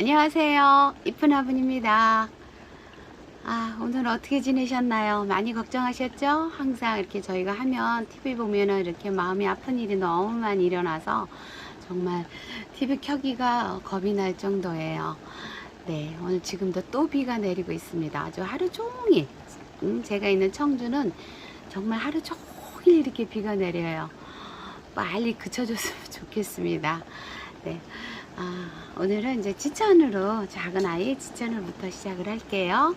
안녕하세요. 이쁜 아분입니다. 아, 오늘 어떻게 지내셨나요? 많이 걱정하셨죠? 항상 이렇게 저희가 하면 TV 보면은 이렇게 마음이 아픈 일이 너무 많이 일어나서 정말 TV 켜기가 겁이 날 정도예요. 네, 오늘 지금도 또 비가 내리고 있습니다. 아주 하루 종일. 음, 제가 있는 청주는 정말 하루 종일 이렇게 비가 내려요. 빨리 그쳐줬으면 좋겠습니다. 네. 아, 오늘은 이제 지천으로 작은 아이 지천으로부터 시작을 할게요.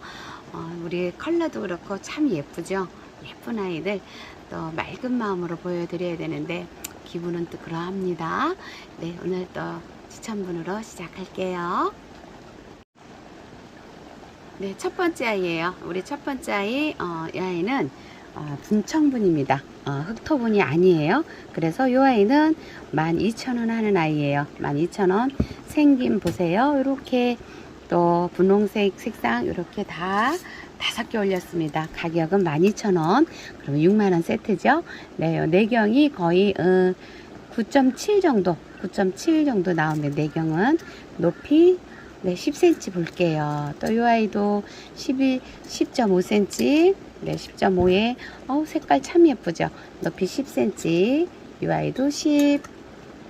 어, 우리 컬러도 그렇고 참 예쁘죠. 예쁜 아이들 또 맑은 마음으로 보여드려야 되는데 기분은 또 그러합니다. 네, 오늘 또 지천분으로 시작할게요. 네, 첫 번째 아이예요. 우리 첫 번째 아이, 어, 이 아이는 어, 분청분입니다. 어, 흑토분이 아니에요. 그래서 이 아이는 12,000원 하는 아이예요. 12,000원. 생김 보세요. 이렇게 또 분홍색 색상 이렇게 다 다섯 개 올렸습니다. 가격은 12,000원. 그럼 6만원 세트죠. 네, 요 내경이 거의 어, 9.7 정도, 9.7 정도 나옵니다. 내경은 높이 네, 10cm 볼게요. 또 이 아이도 12, 10.5cm, 네, 10.5에, 어우, 색깔 참 예쁘죠? 높이 10cm, 이 아이도 10,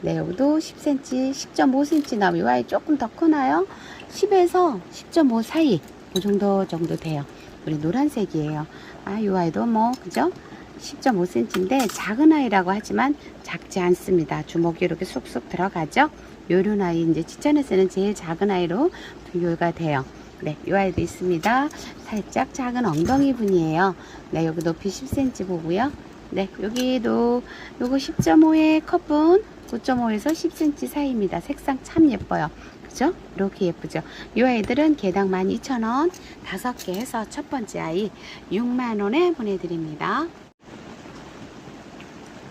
네, 여기도 10cm, 10.5cm 나오면 이 아이 조금 더 크나요? 10에서 10.5 사이, 그 정도 정도 돼요. 우리 노란색이에요. 아, 이 아이도 뭐, 그죠? 10.5cm인데 작은 아이라고 하지만 작지 않습니다. 주먹이 이렇게 쑥쑥 들어가죠. 요런 아이 이제 지천에서는 제일 작은 아이로 분류가 돼요. 네, 이 아이도 있습니다. 살짝 작은 엉덩이 분이에요. 네, 여기 높이 10cm 보고요. 네, 여기도 요거 10.5의 컵분 9.5에서 10cm 사이입니다. 색상 참 예뻐요. 그죠? 이렇게 예쁘죠? 이 아이들은 개당 12,000원 5개 해서 첫 번째 아이 6만원에 보내드립니다.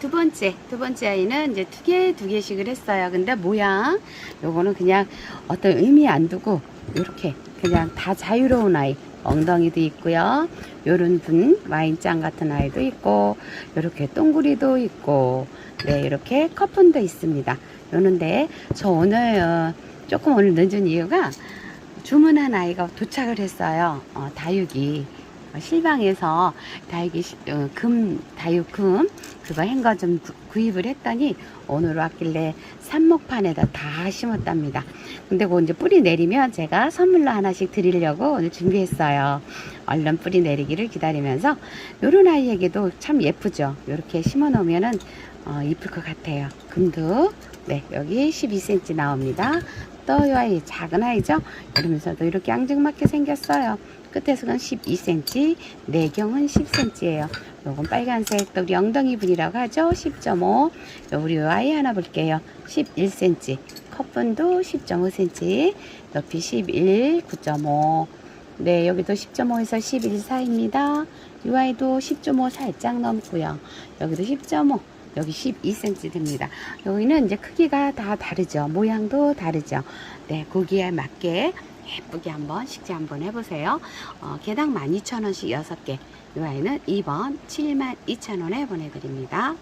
두 번째, 두 번째 아이는 이제 두 개, 두 개씩을 했어요. 근데 모양, 요거는 그냥 어떤 의미 안 두고, 요렇게 그냥 다 자유로운 아이. 엉덩이도 있고요. 요런 분, 와인잔 같은 아이도 있고, 요렇게 동구리도 있고, 네, 이렇게 커튼도 있습니다. 요런데, 저 오늘, 어, 조금 오늘 늦은 이유가 주문한 아이가 도착을 했어요. 어, 다육이. 어, 실방에서 다육이 시- 어, 금 다육 금 그거 한거좀 구입을 했더니 오늘 왔길래 삽목판에다 다 심었답니다. 근데 그 이제 뿌리 내리면 제가 선물로 하나씩 드리려고 오늘 준비했어요. 얼른 뿌리 내리기를 기다리면서 요런 아이에게도 참 예쁘죠. 요렇게 심어 놓으면은 어, 이쁠 것 같아요. 금도 네 여기 12cm 나옵니다. 또이 아이 작은 아이죠. 이러면서도 이렇게 앙증맞게 생겼어요. 끝에서는 12cm, 내경은 10cm예요. 요건 빨간색, 또 우리 엉덩이 분이라고 하죠. 10.5. 우리 요 아이 하나 볼게요. 11cm. 컵분도 10.5cm. 높이 11, 9.5. 네, 여기도 10.5에서 11 사이입니다. 이 아이도 10.5 살짝 넘고요. 여기도 10.5. 여기 12cm 됩니다. 여기는 이제 크기가 다 다르죠. 모양도 다르죠. 네, 고기에 맞게 예쁘게 한번 식재 한번 해보세요. 어, 개당 12,000원씩 6개. 이 아이는 2번 72,000원에 보내드립니다.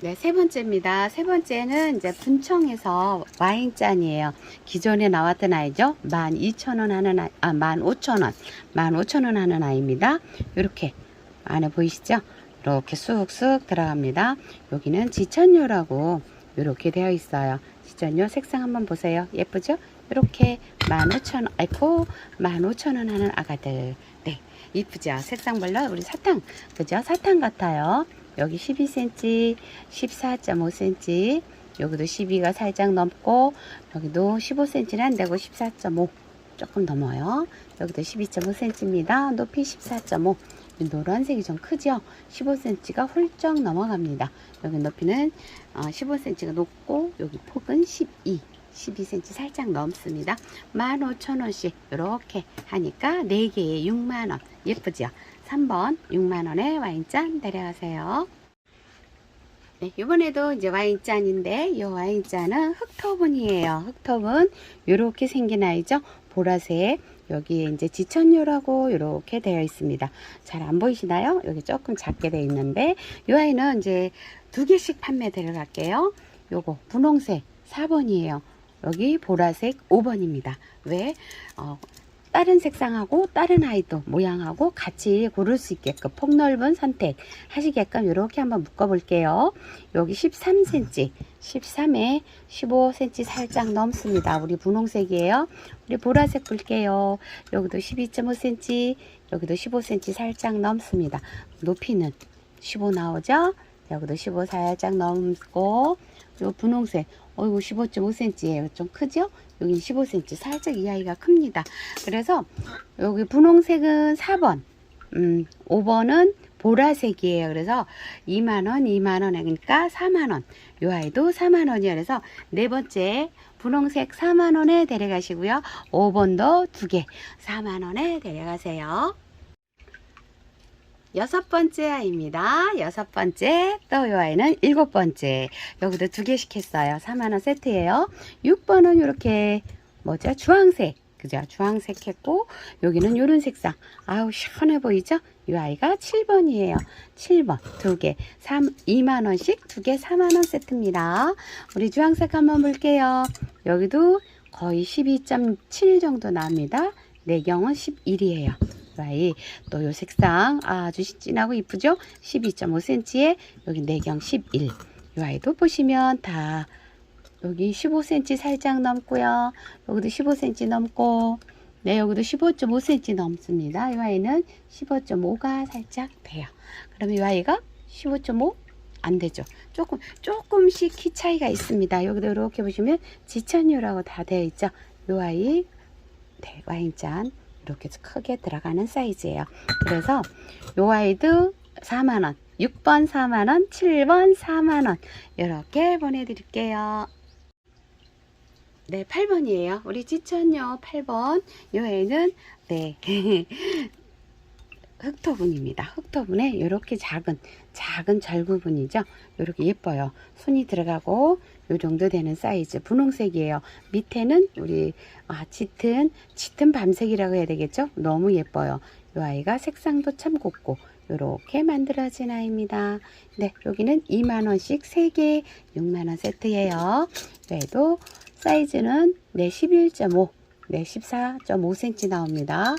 네, 세 번째입니다. 세 번째는 이제 분청에서 와인잔이에요. 기존에 나왔던 아이죠. 12,000원 하는 아이, 아, 15,000원. 15,000원 하는 아이입니다. 이렇게 안에 보이시죠? 이렇게 쑥쑥 들어갑니다. 여기는 지천료라고 이렇게 되어 있어요. 지천료 색상 한번 보세요. 예쁘죠? 이렇게 15,000원, 아이고, 15,000원 하는 아가들. 네, 이쁘죠? 색상별로 우리 사탕, 그죠? 사탕 같아요. 여기 12cm, 14.5cm, 여기도 12가 살짝 넘고, 여기도 15cm는 안 되고 14.5. 조금 넘어요. 여기도 12.5cm입니다. 높이 14.5. 노란색이 좀 크죠? 15cm가 훌쩍 넘어갑니다. 여기 높이는 15cm가 높고 여기 폭은 12, 12cm 살짝 넘습니다. 15,000원씩 이렇게 하니까 4개에 6만원 예쁘죠? 3번 6만원에 와인잔 데려가세요. 네, 이번에도 이제 와인잔인데 이 와인잔은 흑토분이에요. 흑토분 이렇게 생긴 아이죠. 보라색 여기 이제 지천료라고 이렇게 되어 있습니다. 잘 안 보이시나요? 여기 조금 작게 되어 있는데 이 아이는 이제 두 개씩 판매 들어갈게요. 요거 분홍색 4번이에요. 여기 보라색 5번입니다. 왜? 어, 다른 색상하고 다른 아이도 모양하고 같이 고를 수 있게끔 폭넓은 선택 하시게끔 이렇게 한번 묶어 볼게요. 여기 13cm, 13에 15cm 살짝 넘습니다. 우리 분홍색이에요. 우리 보라색 볼게요. 여기도 12.5cm, 여기도 15cm 살짝 넘습니다. 높이는 15 나오죠? 여기도 15 살짝 넘고 요 분홍색 어이구 15.5cm예요. 좀 크죠? 여기 15cm 살짝 이 아이가 큽니다. 그래서 여기 분홍색은 4번, 음, 5번은 보라색이에요. 그래서 2만원, 2만원, 그러니까 4만원. 요 아이도 4만원이에요. 그래서 네 번째 분홍색 4만원에 데려가시고요. 5번도 두 개 4만원에 데려가세요. 여섯 번째 아이입니다. 여섯 번째, 또 요 아이는 일곱 번째. 여기도 두 개씩 했어요. 4만원 세트예요. 6번은 이렇게, 뭐죠? 주황색. 그죠? 주황색 했고, 여기는 요런 색상. 아우, 시원해 보이죠? 이 아이가 7번이에요. 7번. 두 개. 3, 2만 원씩 두 개 4만 원 세트입니다. 우리 주황색 한번 볼게요. 여기도 거의 12.7 정도 나옵니다. 내경은 11이에요. 아이. 또 요 색상 아주 진하고 이쁘죠? 12.5cm에 여기 내경 11이 아이도 보시면 다 여기 15cm 살짝 넘고요. 여기도 15cm 넘고. 네 여기도 15.5cm 넘습니다. 이 아이는 15.5가 살짝 돼요. 그럼 이 아이가 15.5 안 되죠. 조금 조금씩 키 차이가 있습니다. 여기도 이렇게 보시면 지천유라고 다 되어 있죠. 이 아이 네, 와인잔 이렇게 크게 들어가는 사이즈예요. 그래서 요 아이도 4만원, 6번 4만원, 7번 4만원 이렇게 보내드릴게요. 네, 8번이에요. 우리 지천요 8번. 요 애는 네. 흑토분입니다. 흑토분에 이렇게 작은 작은 절구분이죠. 이렇게 예뻐요. 손이 들어가고 요 정도 되는 사이즈 분홍색이에요. 밑에는 우리 아, 짙은 짙은 밤색이라고 해야 되겠죠? 너무 예뻐요. 이 아이가 색상도 참 곱고 이렇게 만들어진 아이입니다. 네, 여기는 2만원씩 3개 6만원 세트예요. 얘도 사이즈는 네, 11.5, 네, 14.5cm 나옵니다.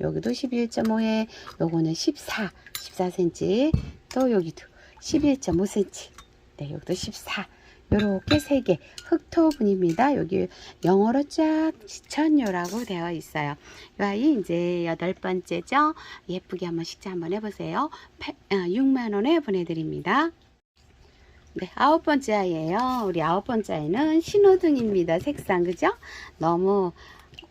여기도 11.5에 요거는 14, 14cm 또 여기도 11.5cm 네, 여기도 14 요렇게 세 개 흑토분입니다. 여기 영어로 쫙 지천요라고 되어 있어요. 이 아이 이제 여덟 번째죠. 예쁘게 한번 식자 한번 해보세요. 6만 원에 보내드립니다. 네, 아홉 번째 아이예요. 우리 아홉 번째 아이는 신호등입니다. 색상 그죠? 너무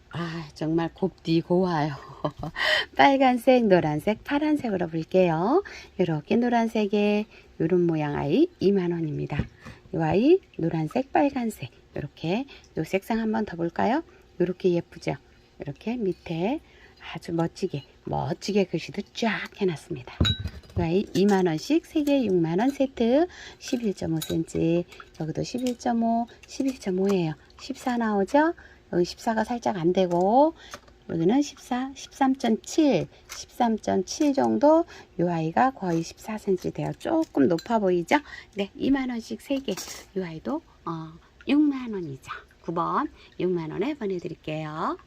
아 정말 곱디 고와요. 빨간색, 노란색, 파란색으로 볼게요. 이렇게 노란색에 이런 모양 아이 2만 원입니다. 이 아이 노란색, 빨간색 이렇게 요 색상 한번 더 볼까요? 이렇게 예쁘죠? 이렇게 밑에 아주 멋지게 멋지게 글씨도 쫙 해놨습니다. 이 아이 2만원씩 3개 6만원 세트 11.5cm 여기도 11.5 11.5예요 14 나오죠? 여기 14가 살짝 안 되고 여기는 14, 13.7, 13.7 정도 이 아이가 거의 14cm 돼요. 조금 높아 보이죠? 네, 2만원씩 3개 이 아이도 어, 6만원이죠. 9번 6만원에 보내드릴게요.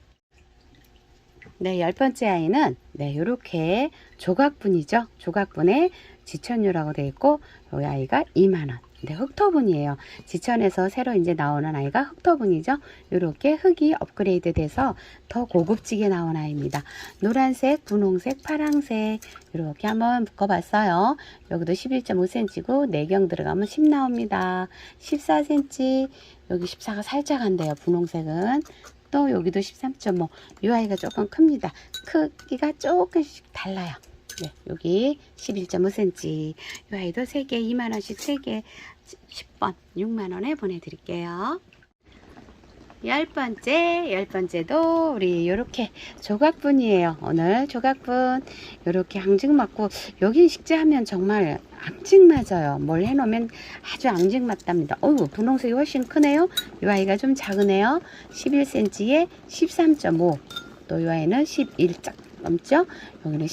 네, 열 번째 아이는 네, 요렇게 조각분이죠. 조각분에 지천유라고 되어 있고 이 아이가 2만원. 네, 흑토분이에요. 지천에서 새로 이제 나오는 아이가 흑토분이죠. 이렇게 흙이 업그레이드 돼서 더 고급지게 나온 아이입니다. 노란색, 분홍색, 파랑색 이렇게 한번 묶어봤어요. 여기도 11.5cm고 내경 들어가면 10 나옵니다. 14cm 여기 14가 살짝 안 돼요. 분홍색은 또 여기도 13.5. 이 아이가 조금 큽니다. 크기가 조금씩 달라요. 네, 여기 11.5cm. 이 아이도 3개 2만원씩 3개 10번 6만원에 보내드릴게요. 열 번째, 열 번째도 우리 요렇게 조각분이에요. 오늘 조각분 요렇게 앙증 맞고 여긴 식재하면 정말 앙증 맞아요. 뭘 해놓으면 아주 앙증 맞답니다. 어우 분홍색이 훨씬 크네요. 이 아이가 좀 작으네요. 11cm에 13.5. 또 이 아이는 11짝 넘죠? 여기는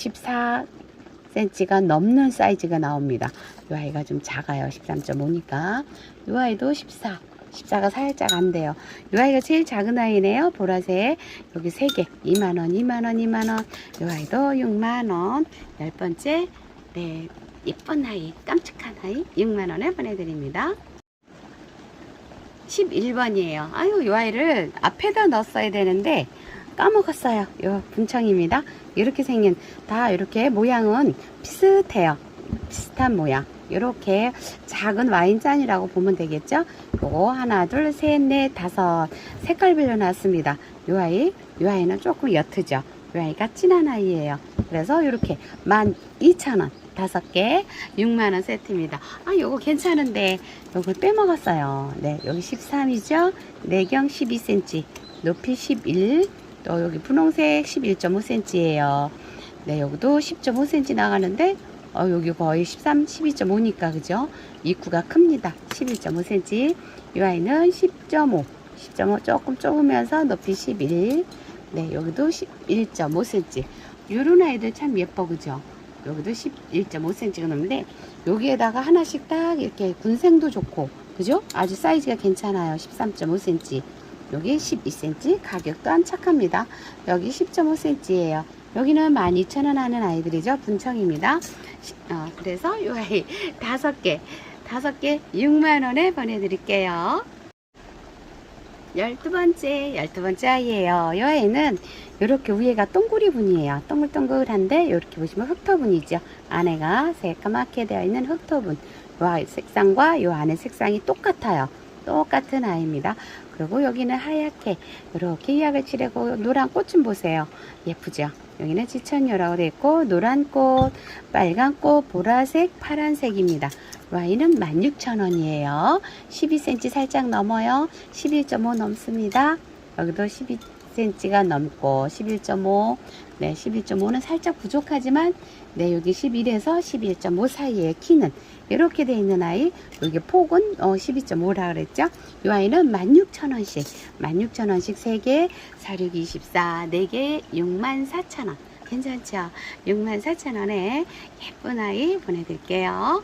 14cm가 넘는 사이즈가 나옵니다. 이 아이가 좀 작아요. 13.5니까. 이 아이도 14. 14가 살짝 안 돼요. 이 아이가 제일 작은 아이네요. 보라색. 여기 3개. 2만원, 2만원, 2만원. 이 아이도 6만원. 열 번째. 네. 예쁜 아이, 깜찍한 아이. 6만원에 보내드립니다. 11번이에요. 아유, 이 아이를 앞에다 넣었어야 되는데, 까먹었어요. 요 분청입니다. 이렇게 생긴, 다 이렇게 모양은 비슷해요. 비슷한 모양. 이렇게 작은 와인잔이라고 보면 되겠죠? 요거 하나, 둘, 셋, 넷, 다섯 색깔별로 나왔습니다. 요 아이, 요 아이는 조금 옅죠? 요 아이가 진한 아이예요. 그래서 이렇게 12,000원 다섯 개 6만원 세트입니다. 아, 요거 괜찮은데 요걸 빼먹었어요. 네, 여기 13이죠? 내경 12cm, 높이 11, 또 여기 분홍색 11.5cm예요. 네, 여기도 10.5cm 나가는데 어, 여기 거의 13, 12.5니까 그죠? 입구가 큽니다. 11.5cm. 이 아이는 10.5, 10.5 조금 좁으면서 높이 11. 네, 여기도 11.5cm. 요런 아이들 참 예뻐 그죠? 여기도 11.5cm가 넘는데 여기에다가 하나씩 딱 이렇게 군생도 좋고 그죠? 아주 사이즈가 괜찮아요. 13.5cm. 여기 12cm 가격도 안 착합니다. 여기 10.5cm예요. 여기는 12,000원 하는 아이들이죠. 분청입니다. 시- 어, 그래서 이 아이 다섯 개, 다섯 개 6만 원에 보내드릴게요. 열두 번째, 열두 번째 아이예요. 이 아이는 이렇게 위에가 동그리 분이에요. 동글동글한데 이렇게 보시면 흑토분이죠. 안에가 새까맣게 되어 있는 흑토분. 이 아이 색상과 이 안에 색상이 똑같아요. 똑같은 아이입니다. 그리고 여기는 하얗게 이렇게 이약을 칠하고 노란 꽃좀 보세요. 예쁘죠? 여기는 지천요라고 되어 있고 노란 꽃, 빨간 꽃, 보라색, 파란색입니다. 와인은 16,000원이에요. 12cm 살짝 넘어요. 11.5 넘습니다. 여기도 12cm가 넘고 11.5, 네, 11.5는 살짝 부족하지만 네, 여기 11에서 11.5 사이에 키는 이렇게 돼 있는 아이 여기 폭은 어, 12.5라 그랬죠? 이 아이는 16,000원씩 16,000원씩 3개 46, 24 4개 64,000원. 괜찮죠? 64,000원에 예쁜 아이 보내드릴게요.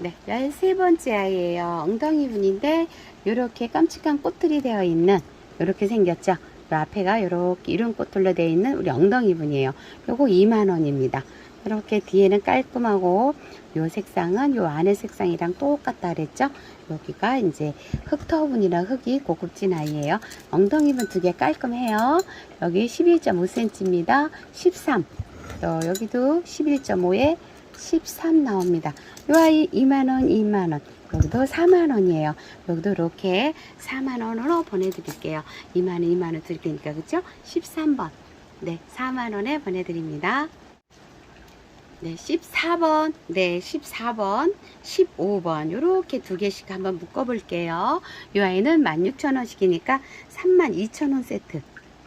네 13번째 아이예요. 엉덩이 분인데 이렇게 깜찍한 꽃들이 되어 있는 이렇게 생겼죠? 요 앞에가 이렇게 이런 꽃들로 되어 있는 우리 엉덩이 분이에요 요거 2만원입니다 이렇게 뒤에는 깔끔하고 요 색상은 요 안에 색상이랑 똑같다 그랬죠? 여기가 이제 흑터분이랑 흑이 고급진 아이예요. 엉덩이는 두개 깔끔해요. 여기 11.5cm입니다. 13. 또 여기도 11.5에 13 나옵니다. 요 아이 2만원, 2만원. 여기도 4만원이에요. 여기도 이렇게 4만원으로 보내드릴게요. 2만원, 2만원 드릴 테니까, 그죠? 13번. 네, 4만원에 보내드립니다. 네, 14번, 네, 14번, 15번, 요렇게 두 개씩 한번 묶어 볼게요. 이 아이는 16,000원씩이니까 32,000원 세트.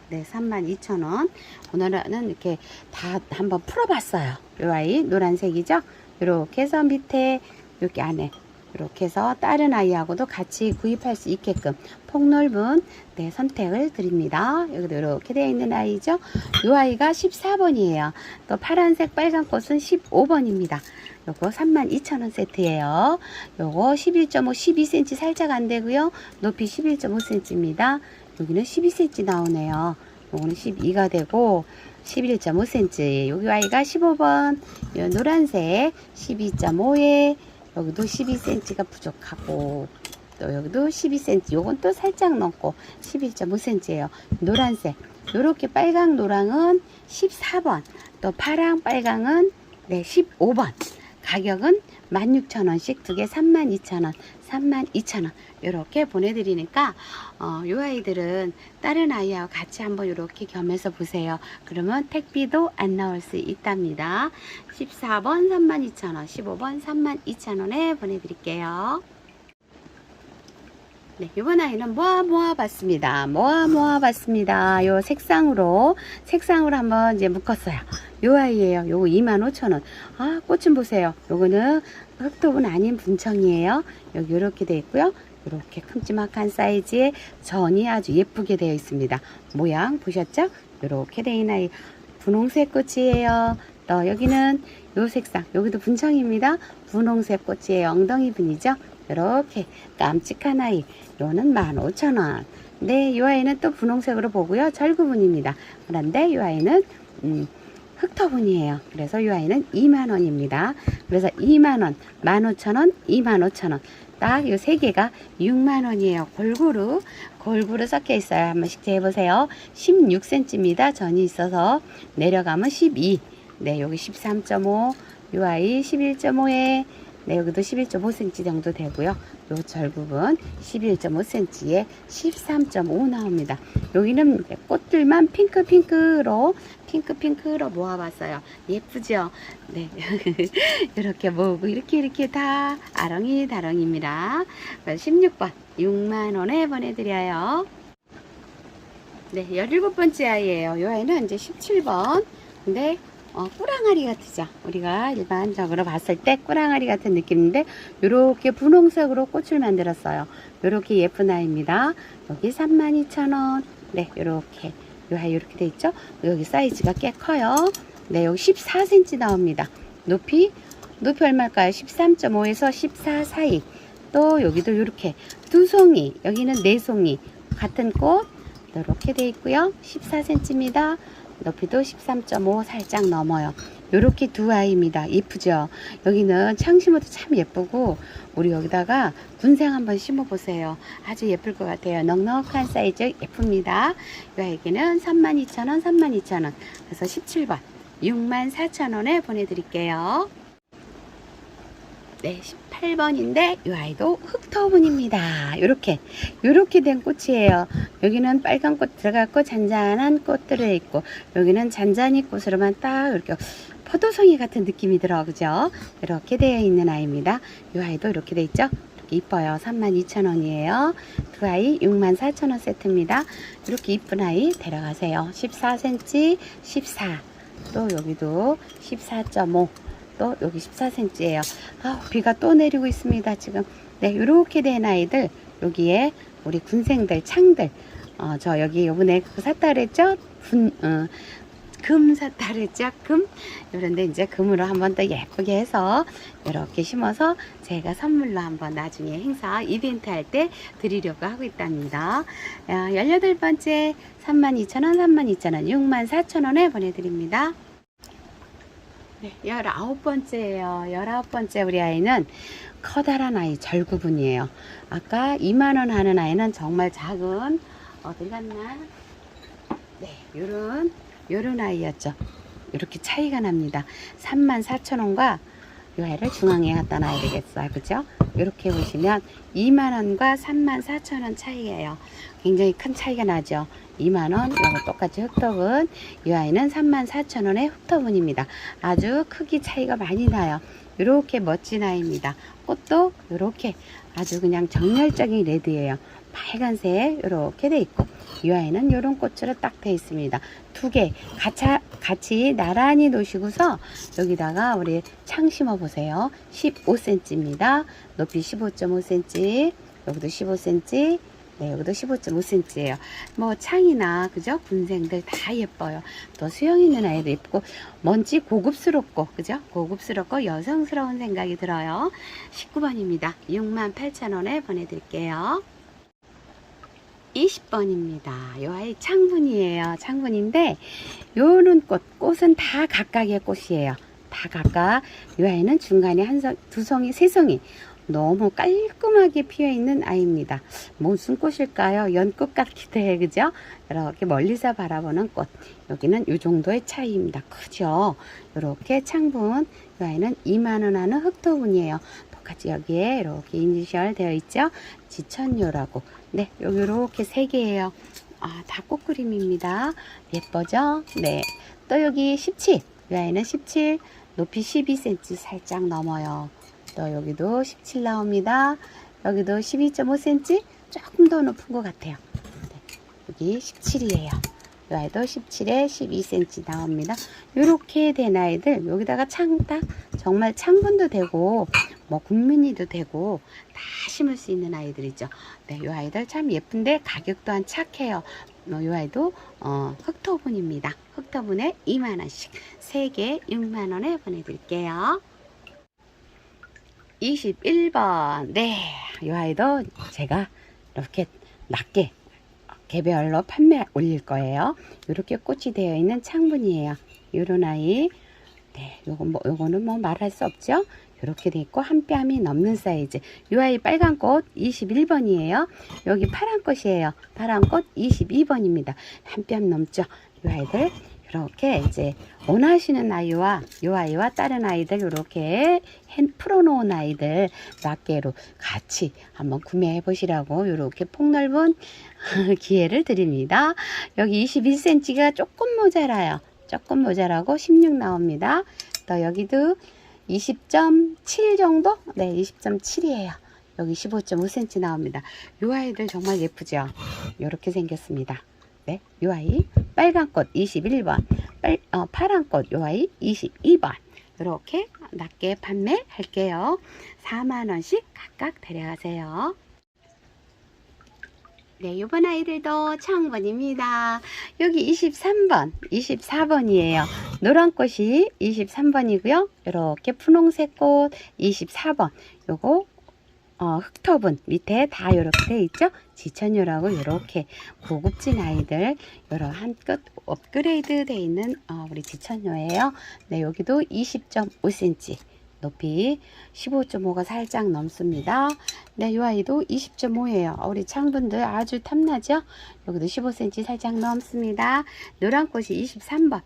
네, 32,000원. 오늘은 이렇게 다 한번 풀어봤어요. 이 아이, 노란색이죠? 요렇게 해서 밑에, 여기 안에, 이렇게 해서 다른 아이하고도 같이 구입할 수 있게끔 폭넓은 네, 선택을 드립니다. 여기도 이렇게 되어 있는 아이죠. 이 아이가 14번이에요. 또 파란색 빨간 꽃은 15번입니다. 요거 32,000원 세트예요. 요거 11.5, 12cm 살짝 안 되고요. 높이 11.5cm입니다. 여기는 12cm 나오네요. 요거는 12가 되고 11.5cm. 여기 아이가 15번. 요 노란색 12.5에 여기도 12cm가 부족하고 또 여기도 12cm 요건 또 살짝 넘고 11.5cm예요 노란색 요렇게 빨강 노랑은 14번 또 파랑 빨강은 네 15번 가격은 16,000원씩 두 개 32,000원 32,000원 이렇게 보내드리니까 어, 요 아이들은 다른 아이하고 같이 한번 이렇게 겸해서 보세요 그러면 택비도 안 나올 수 있답니다 14번 32,000원 15번 32,000원에 보내드릴게요 네, 이번 아이는 모아 모아 봤습니다. 모아 모아 봤습니다. 요 색상으로 색상으로 한번 이제 묶었어요. 요 아이예요. 요거 25,000원. 아, 꽃 좀 보세요. 요거는 흑토분 아닌 분청이에요. 여기 이렇게 되어 있고요. 이렇게 큼지막한 사이즈의 전이 아주 예쁘게 되어 있습니다. 모양 보셨죠? 이렇게 되어 아이 분홍색 꽃이에요. 또 여기는 요 색상, 여기도 분청입니다. 분홍색 꽃이에요. 엉덩이 분이죠. 이렇게 깜찍한 아이. 요는 15,000원. 네, 이 아이는 또 분홍색으로 보고요. 절구분입니다. 그런데 이 아이는 음, 흑터분이에요. 그래서 이 아이는 2만원입니다. 그래서 2만원, 15,000원, 25,000원. 딱 이 세 개가 6만원이에요. 골고루, 골고루 섞여 있어요. 한 번씩 재보세요. 16cm입니다. 전이 있어서 내려가면 12. 네, 여기 13.5, 이 아이 11.5에 네, 여기도 11.5cm 정도 되고요. 요 절부분 11.5cm에 13.5 나옵니다. 여기는 꽃들만 핑크 핑크로 핑크 핑크로 모아봤어요. 예쁘죠? 네, 이렇게 모으고 이렇게 이렇게 다 아렁이 다렁입니다. 16번 6만 원에 보내드려요. 네, 17번째 아이예요. 이 아이는 이제 17번. 근데 어, 꾸랑아리 같으죠. 우리가 일반적으로 봤을 때 꾸랑아리 같은 느낌인데 이렇게 분홍색으로 꽃을 만들었어요. 이렇게 예쁜 아이입니다. 여기 32,000원. 네, 이렇게 이렇게 돼 있죠. 여기 사이즈가 꽤 커요. 네, 여기 14cm 나옵니다. 높이 높이 얼마일까요? 13.5에서 14 사이. 또 여기도 이렇게 두 송이, 여기는 네 송이 같은 꽃 이렇게 돼 있고요. 14cm입니다. 높이도 13.5 살짝 넘어요. 요렇게 두 아이입니다. 이쁘죠? 여기는 창 심어도 참 예쁘고 우리 여기다가 군생 한번 심어 보세요. 아주 예쁠 것 같아요. 넉넉한 사이즈 예쁩니다. 이 아이에게는 32,000원, 32,000원. 그래서 17번 64,000원에 보내드릴게요. 네, 18번인데 이 아이도 흑터분입니다. 요렇게 요렇게 된 꽃이에요. 여기는 빨간 꽃 들어갔고 잔잔한 꽃 들어있고 여기는 잔잔이 꽃으로만 딱 이렇게 포도송이 같은 느낌이 들어 그죠? 이렇게 되어 있는 아이입니다. 이 아이도 이렇게 돼 있죠? 이렇게 이뻐요. 32,000원이에요. 두 아이 64,000원 세트입니다. 이렇게 이쁜 아이 데려가세요. 14cm 14. 또 여기도 14.5. 또 여기 14cm예요. 아, 비가 또 내리고 있습니다. 지금 네 이렇게 된 아이들 여기에 우리 군생들 창들 어, 저 여기 요번에 그 샀다 그랬죠? 분, 어, 금 샀다 그랬죠? 금 그런데 이제 금으로 한번 더 예쁘게 해서 이렇게 심어서 제가 선물로 한번 나중에 행사 이벤트 할 때 드리려고 하고 있답니다. 아, 18번째 32,000원, 32,000원, 64,000원에 보내드립니다. 네, 열아홉 번째예요. 열아홉 번째 우리 아이는 커다란 아이 절구분이에요. 아까 2만 원 하는 아이는 정말 작은 어디 갔나? 네, 요런 요런 아이였죠. 이렇게 차이가 납니다. 3만 4천 원과 이 아이를 중앙에 갖다 놔야 되겠어요. 그죠? 이렇게 보시면 2만 원과 3만 4천 원 차이예요. 굉장히 큰 차이가 나죠. 2만원, 이거 똑같이 흑터분. 이 아이는 34,000원의 흑터분입니다. 아주 크기 차이가 많이 나요. 이렇게 멋진 아이입니다. 꽃도 이렇게 아주 그냥 정열적인 레드예요. 빨간색 이렇게 돼 있고 이 아이는 이런 꽃으로 딱 돼 있습니다. 두 개 같이, 같이 나란히 놓으시고서 여기다가 우리 창 심어 보세요. 15cm입니다. 높이 15.5cm 여기도 15cm 네, 여기도 15.5cm예요. 뭐 창이나 그죠? 군생들 다 예뻐요. 또 수영 있는 아이도 예쁘고 먼지 고급스럽고 그죠? 고급스럽고 여성스러운 생각이 들어요. 19번입니다. 68,000원에 보내드릴게요. 20번입니다. 요 아이 창분이에요. 창분인데 요는 꽃, 꽃은 다 각각의 꽃이에요. 다 각각. 요 아이는 중간에 한 성, 두 성이, 세 성이 너무 깔끔하게 피어 있는 아이입니다. 무슨 꽃일까요? 연꽃 같기도 해, 그죠? 이렇게 멀리서 바라보는 꽃. 여기는 이 정도의 차이입니다. 크죠? 이렇게 창분. 이 아이는 2만원 하는 흑토분이에요. 똑같이 여기에 이렇게 이니셜 되어 있죠? 지천요라고. 네, 이렇게 세 개예요. 아, 다 꽃그림입니다. 예뻐죠? 네. 또 여기 17. 이 아이는 17. 높이 12cm 살짝 넘어요. 또 여기도 17 나옵니다. 여기도 12.5cm 조금 더 높은 것 같아요. 네, 여기 17이에요. 이 아이도 17에 12cm 나옵니다. 이렇게 된 아이들 여기다가 창딱 정말 창분도 되고 뭐 국민이도 되고 다 심을 수 있는 아이들이죠. 네, 이 아이들 참 예쁜데 가격 또한 착해요. 어, 이 아이도 어, 흑토분입니다. 흑토분에 2만 원씩 3개 6만 원에 보내드릴게요. 21번. 네. 이 아이도 제가 이렇게 낮게 개별로 판매 올릴 거예요. 이렇게 꽃이 되어 있는 창분이에요. 요런 아이. 네. 요거 뭐, 요거는 뭐 말할 수 없죠? 이렇게 돼 있고 한 뺨이 넘는 사이즈. 이 아이 빨간 꽃 21번이에요. 여기 파란 꽃이에요. 파란 꽃 22번입니다. 한 뺨 넘죠. 이 아이들 이렇게 이제 원하시는 아이와 이 아이와 다른 아이들 이렇게 해- 풀어놓은 아이들 낱개로 같이 한번 구매해 보시라고 이렇게 폭넓은 기회를 드립니다. 여기 21cm가 조금 모자라요. 조금 모자라고 16 나옵니다. 또 여기도 20.7 정도? 네, 20.7이에요. 여기 15.5cm 나옵니다. 이 아이들 정말 예쁘죠? 이렇게 생겼습니다. 네, 이 아이 빨간 꽃 21번, 빨, 어, 파란 꽃이 아이 22번. 이렇게 낮게 판매할게요. 4만 원씩 각각 데려가세요. 네, 이번 아이들도 청번입니다. 여기 23번, 24번이에요. 노란 꽃이 23번이고요. 이렇게 분홍색 꽃 24번. 요거 어, 흑토분 밑에 다 이렇게 돼 있죠. 지천유라고 이렇게 고급진 아이들 여러 한끗 업그레이드 돼 있는 어, 우리 지천유예요. 네, 여기도 20.5cm 높이 15.5가 살짝 넘습니다. 네, 이 아이도 20.5예요. 우리 창분들 아주 탐나죠? 여기도 15cm 살짝 넘습니다. 노란 꽃이 23번.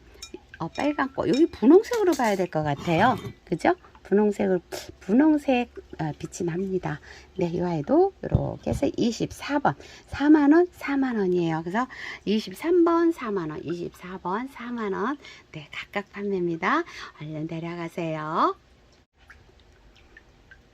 어, 빨간 꽃. 여기 분홍색으로 봐야 될 것 같아요. 그죠? 분홍색을, 분홍색 어, 빛이 납니다. 네, 이 아이도 이렇게 해서 24번. 4만원, 4만원이에요. 그래서 23번, 4만원, 24번, 4만원. 네, 각각 판매입니다. 얼른 데려가세요.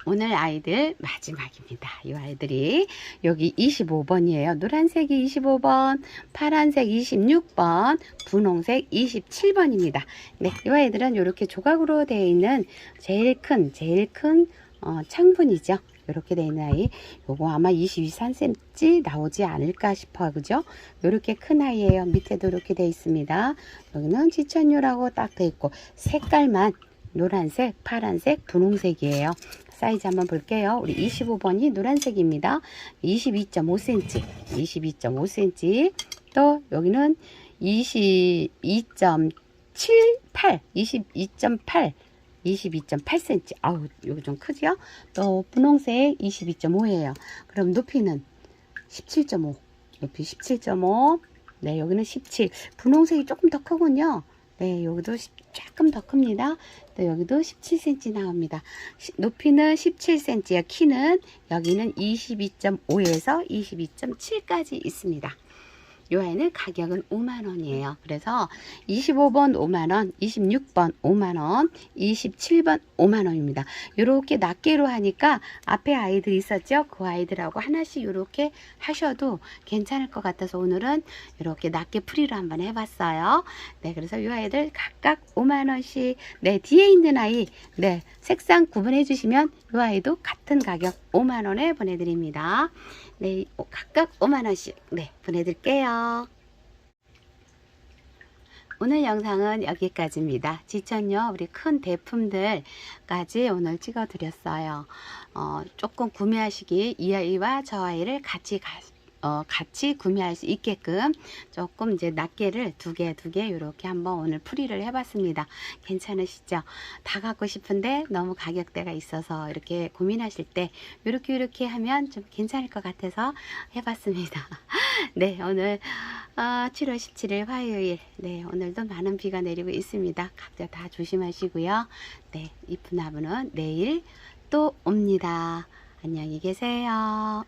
오늘 아이들 마지막입니다. 이 아이들이 여기 25번이에요. 노란색이 25번, 파란색 26번, 분홍색 27번입니다. 네, 이 아이들은 이렇게 조각으로 되어 있는 제일 큰, 제일 큰 어, 창분이죠. 이렇게 되어 있는 아이. 요거 아마 22cm 나오지 않을까 싶어 그죠? 이렇게 큰 아이예요. 밑에도 이렇게 되어 있습니다. 여기는 지천유라고 딱 되어 있고 색깔만 노란색, 파란색, 분홍색이에요. 사이즈 한번 볼게요. 우리 25번이 노란색입니다. 22.5cm, 22.5cm. 또 여기는 22.78, 22.8, 22.8cm. 아우, 여기 좀 크죠? 또 분홍색 22.5예요. 그럼 높이는 17.5. 높이 17.5. 네, 여기는 17. 분홍색이 조금 더 크군요. 네, 여기도 시- 조금 더 큽니다. 또 여기도 17cm 나옵니다. 시- 높이는 17cm야. 키는 여기는 22.5에서 22.7까지 있습니다. 요 아이는 가격은 5만원이에요. 그래서 25번 5만원, 26번 5만원, 27번 5만원입니다. 요렇게 낱개로 하니까 앞에 아이들 있었죠? 그 아이들하고 하나씩 요렇게 하셔도 괜찮을 것 같아서 오늘은 이렇게 낱개 풀이로 한번 해봤어요. 네, 그래서 요 아이들 각각 5만원씩, 네, 뒤에 있는 아이, 네, 색상 구분해 주시면 요 아이도 같은 가격 5만원에 보내드립니다. 네, 오- 각각 5만원씩, 네, 보내드릴게요. 오늘 영상은 여기까지입니다. 지천요, 우리 큰 대품들까지 오늘 찍어드렸어요. 어, 조금 구매하시기 이 아이와 저 아이를 같이 가, 어, 같이 구매할 수 있게끔 조금 이제 낱개를 두 개, 두 개 이렇게 한번 오늘 풀이를 해봤습니다. 괜찮으시죠? 다 갖고 싶은데 너무 가격대가 있어서 이렇게 고민하실 때 이렇게 이렇게 하면 좀 괜찮을 것 같아서 해봤습니다. 네, 오늘 어, 7월 17일 화요일. 네, 오늘도 많은 비가 내리고 있습니다. 각자 다 조심하시고요. 네, 이쁜 하루는 내일 또 옵니다. 안녕히 계세요.